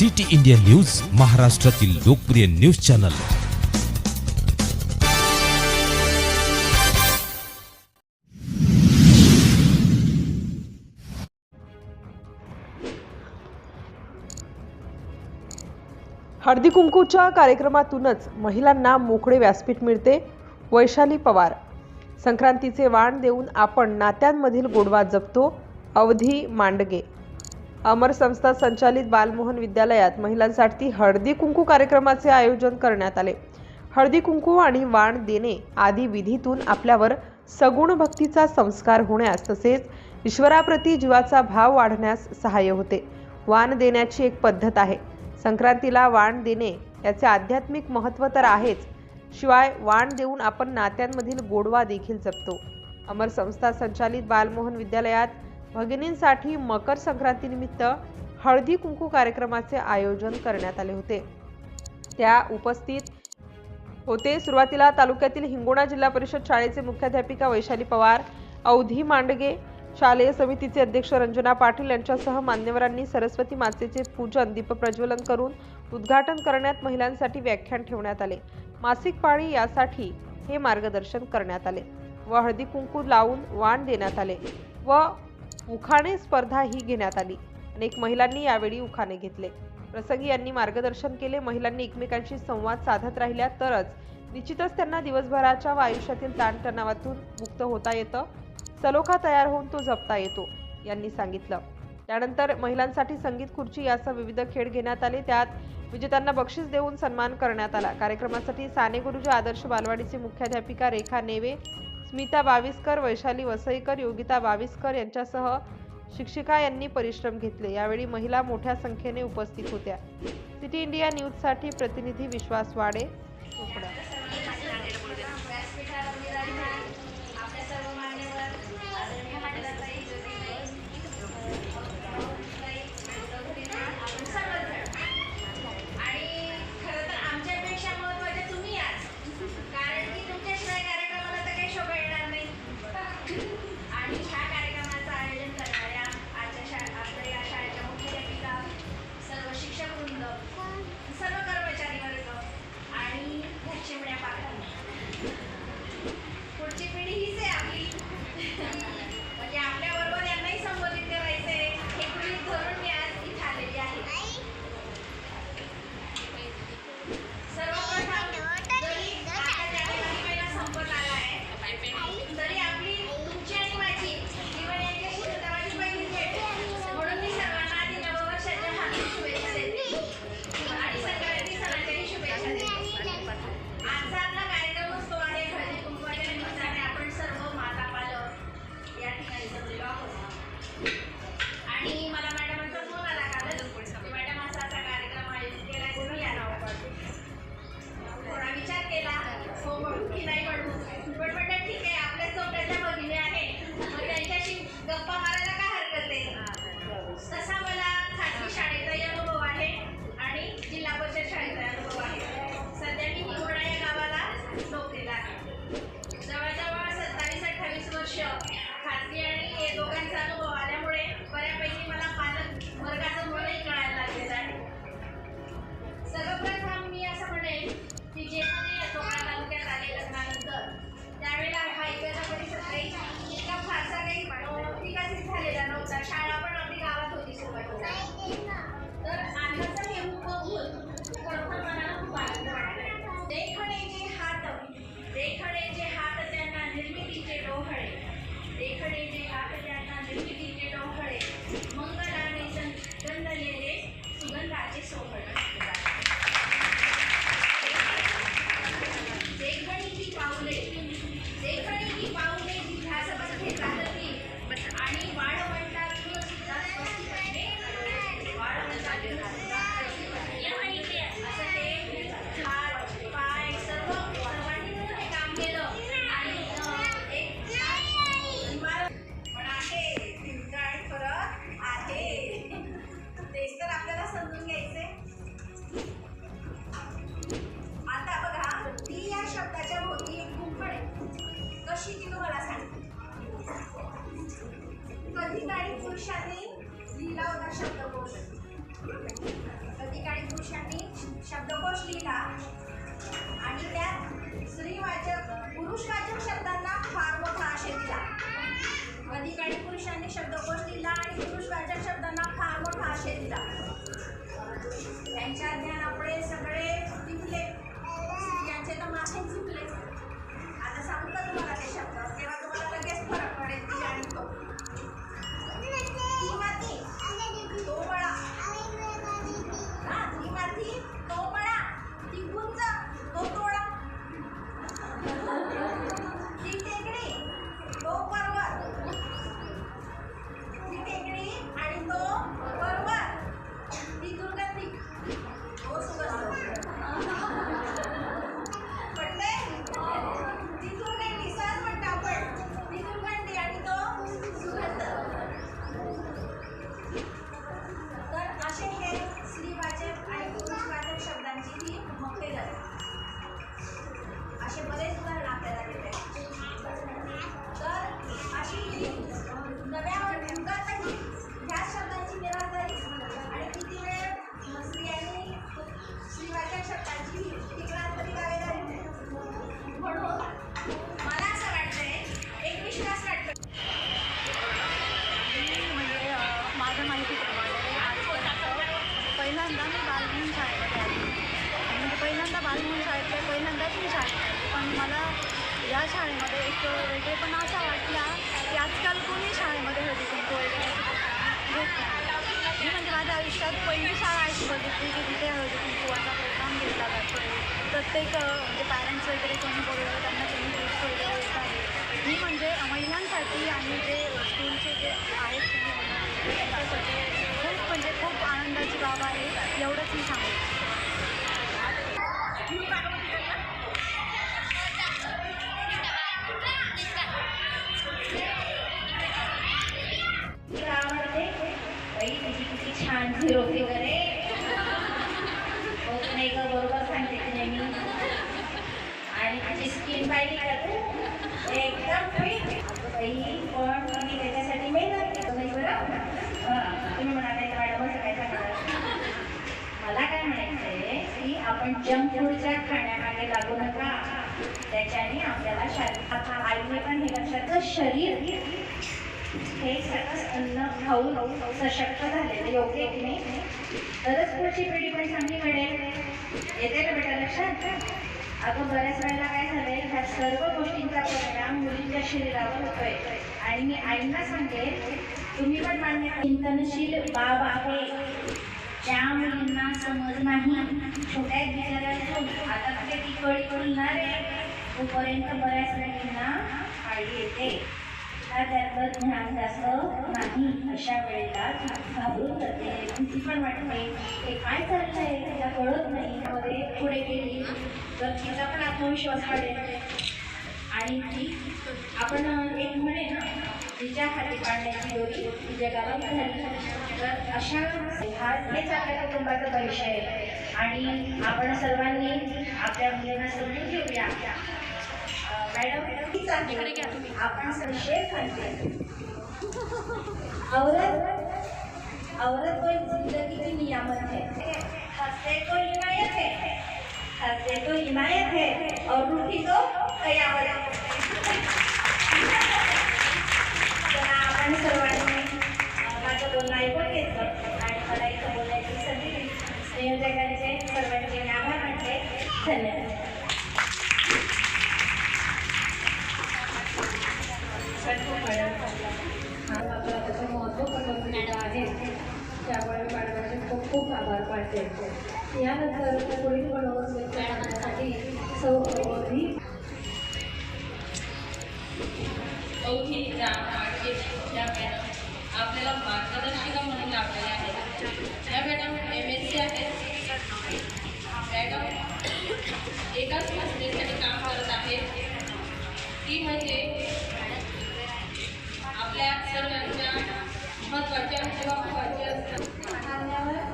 City India news महाराष्ट्रातील लोकप्रिय news channel. हळदी कुंकूच्या कार्यक्रमातूनच महिलांना मोकळे व्यासपीठ मिळते. वैशाली पवार. संक्रांतीचे वाण देऊन आपण नात्यांमधील गोडवा जपतो. अवधी मांडगे. अमर संस्था संचालित बालमोहन विद्यालयात महिलांसाठी हळदी कुंकू कार्यक्रमाचे आयोजन करण्यात आले. हळदी कुंकू आणि वाण देणे आदी विधीतून आपल्यावर सगुण भक्तीचा संस्कार होण्यास तसेच ईश्वराप्रती जीवाचा भाव वाढण्यास सहाय्य होते. वाण देण्याची एक पद्धत आहे. संक्रांतीला वाण देणे याचे आध्यात्मिक महत्त्व तर आहेच शिवाय वाण देऊन आपण नात्यांमधील गोडवा देखील जपतो. अमर संस्था संचालित बालमोहन विद्यालयात भगिनींसाठी मकर संक्रांतीनिमित्त हळदी कुंकू कार्यक्रमाचे आयोजन करण्यात आले होते. त्या उपस्थित होते. सुरुवातीला तालुक्यातील हिंगोणा जिल्हा परिषद शाळेचे मुख्याध्यापिका वैशाली पवार अवधी मांडगे शालेय समितीचे अध्यक्ष रंजना पाटील यांच्यासह मान्यवरांनी सरस्वती मातेचे पूजन दीपप्रज्वलन करून उद्घाटन करण्यात महिलांसाठी व्याख्यान ठेवण्यात आले. मासिक पाळी यासाठी हे मार्गदर्शन करण्यात आले व हळदी कुंकू लावून वाण देण्यात आले व उखाणे स्पर्धा ही घेण्यात आली. अनेक महिलांनी यावेळी उखाणे घेतले. प्रसंगी यांनी मार्गदर्शन केले. महिलांनी एकमेकांशी संवाद साधत राहिल्या तरच निश्चितच त्यांना दिवसभराच्या व आयुष्यातील ताणतणावातून मुक्त होता येतं. सलोखा तयार होऊन तो जपता येतो यांनी सांगितलं. त्यानंतर महिलांसाठी संगीत खुर्ची यासह विविध खेळ घेण्यात आले. त्यात विजेत्यांना बक्षीस देऊन सन्मान करण्यात आला. कार्यक्रमासाठी साने गुरुजी आदर्श बालवाडीचे मुख्याध्यापिका रेखा नेवे स्मिता बाविस्कर वैशाली वसईकर योगिता बाविस्कर यांच्यासह शिक्षिका यांनी परिश्रम घेतले. यावेळी महिला मोठ्या संख्येने उपस्थित होत्या. सिटी इंडिया न्यूजसाठी प्रतिनिधी विश्वास वाडे अशी तिथे हळदी प्रोग्राम घेतला जातो. प्रत्येक म्हणजे पॅरेंट्स वगैरे कोणी बोलवलं त्यांना कोणी गिफ्ट वगैरे देत आहे मी म्हणजे महिलांसाठी आणि जे स्कूलचे जे आहेत तुम्ही त्यांच्यासाठी खूप म्हणजे खूप आनंदाची बाब आहे एवढंच मी सांगेन. आवडते बाई तुझी किती छान झिरो फिगर आहे हो तू नाही का बरोबर सांगते की नाही मी आणि तुझी स्किन पाहिली का तू एकदम फिट अगं बाई पण तुम्ही त्याच्यासाठी मेहनत केलं नाही बरं हां, तुम्ही म्हणाले मॅडम असं काय सांगणार मला काय म्हणायचंय की आपण जंक फूडच्या खाण्यामागे लागू नका. त्याच्याने आपल्याला शारीरिक आता आईने पण हे लक्षात शरीर हे सकस अन्न खाऊन सशक्त झालेलं योग्य की नाही? तरच पुढची पिढी पण चांगली मिळेल. येते ना बेटा लक्षात? अगं बऱ्याच वेळेला काय झालंय ह्या सर्व गोष्टींचा परिणाम मुलींच्या शरीरावर होतोय. आणि मी आईंना सांगेल तुम्ही पण मान्य चिंतनशील बाब आहे. त्या मुलींना समज नाही. छोट्या बिचाऱ्या आता तुझे ती कळी बोलणार आहे तोपर्यंत बऱ्याच मुलींना काळी येते. हा त्यातलं ज्ञान जास्त नाही. अशा वेळेला घाबरून जाते. भीती पण वाटते. हे काय चाललंय? तिला कळत नाही. वगैरे पुढे गेली. तर तिचा पण आत्मविश्वास वाढेल. आणि ती आपण एक म्हणे ना तिच्या हाती पाडण्याची दोरी ती जगाला झाली तर अशा हा हेच आपल्या कुटुंबाचा भविष्य आहे. आणि आपण सर्वांनी आपल्या मुलींना समजून घेऊया. मॅडम हीच आहे. आपण संशय खाते औरत औरत कोई जिंदगी की नियामत है हंसते तो इनायत है हंसते तो हिमायत है और रूठी तो कयामत है चौथी ज्या मार्केट मॅडम आपल्याला मार्गदर्शिका म्हणून लाभलेल्या आहेत या मॅडम एम एस सी आहेत मॅडम एकाच संस्थेसाठी काम करत आहेत ती म्हणजे आपल्या सर्वांच्या महत्त्वाच्या किंवा महत्त्वाच्या असतात.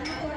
안녕하세요.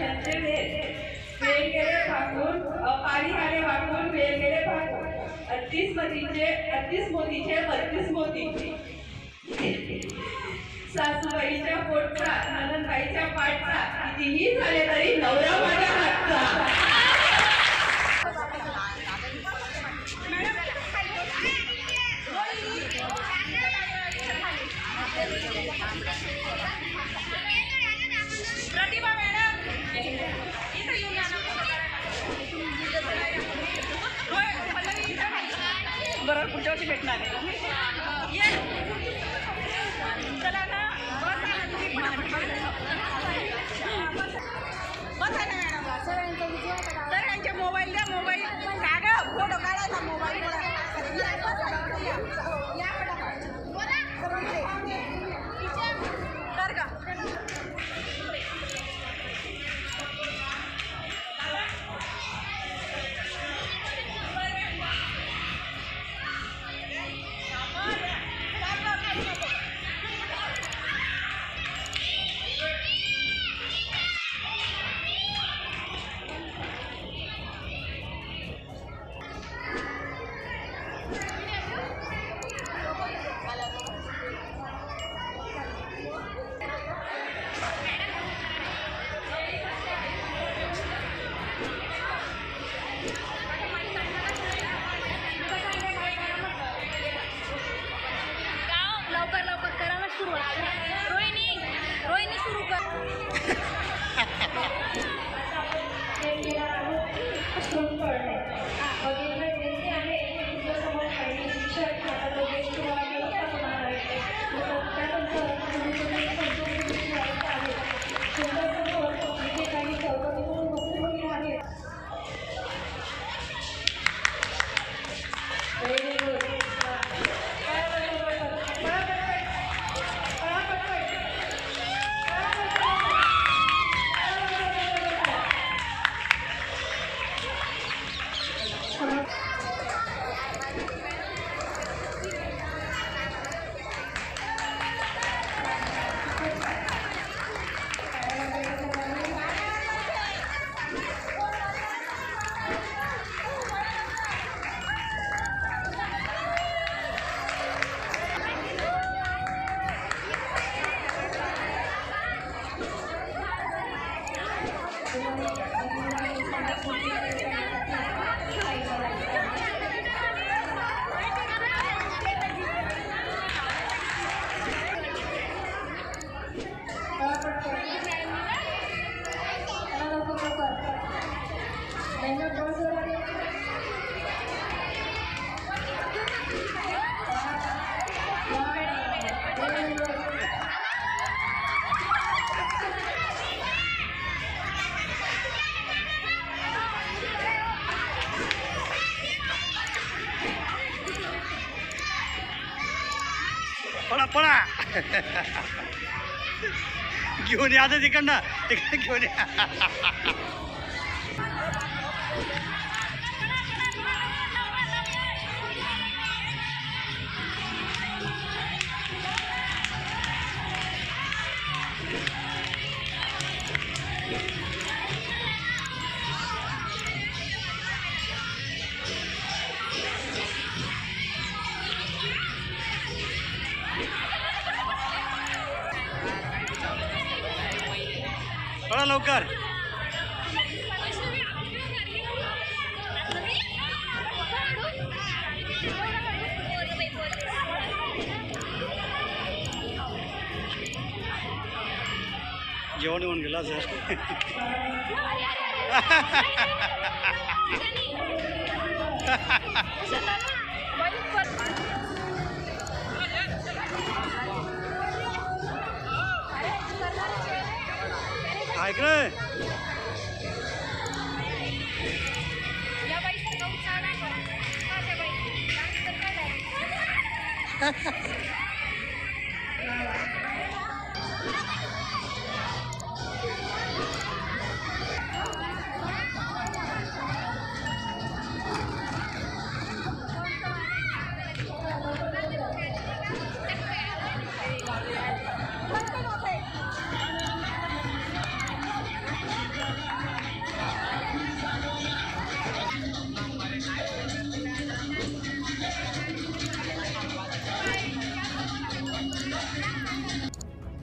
स्टेशनावर द्राक्षांचे वेल. वेलगेले फाकून पारिहारे वाकून वेलगेले फाकून. अत्तीस मतीचे अत्तीस मोतीचे बत्तीस मोती सासूबाईच्या पोटचा नंदनबाईच्या पाठचा कितीही झाले तरी नवरा माझ्या हातचा. घेऊन या आता तिकडनं तिकडे घेऊन या जेवण येऊन गेला सर ऐक रे.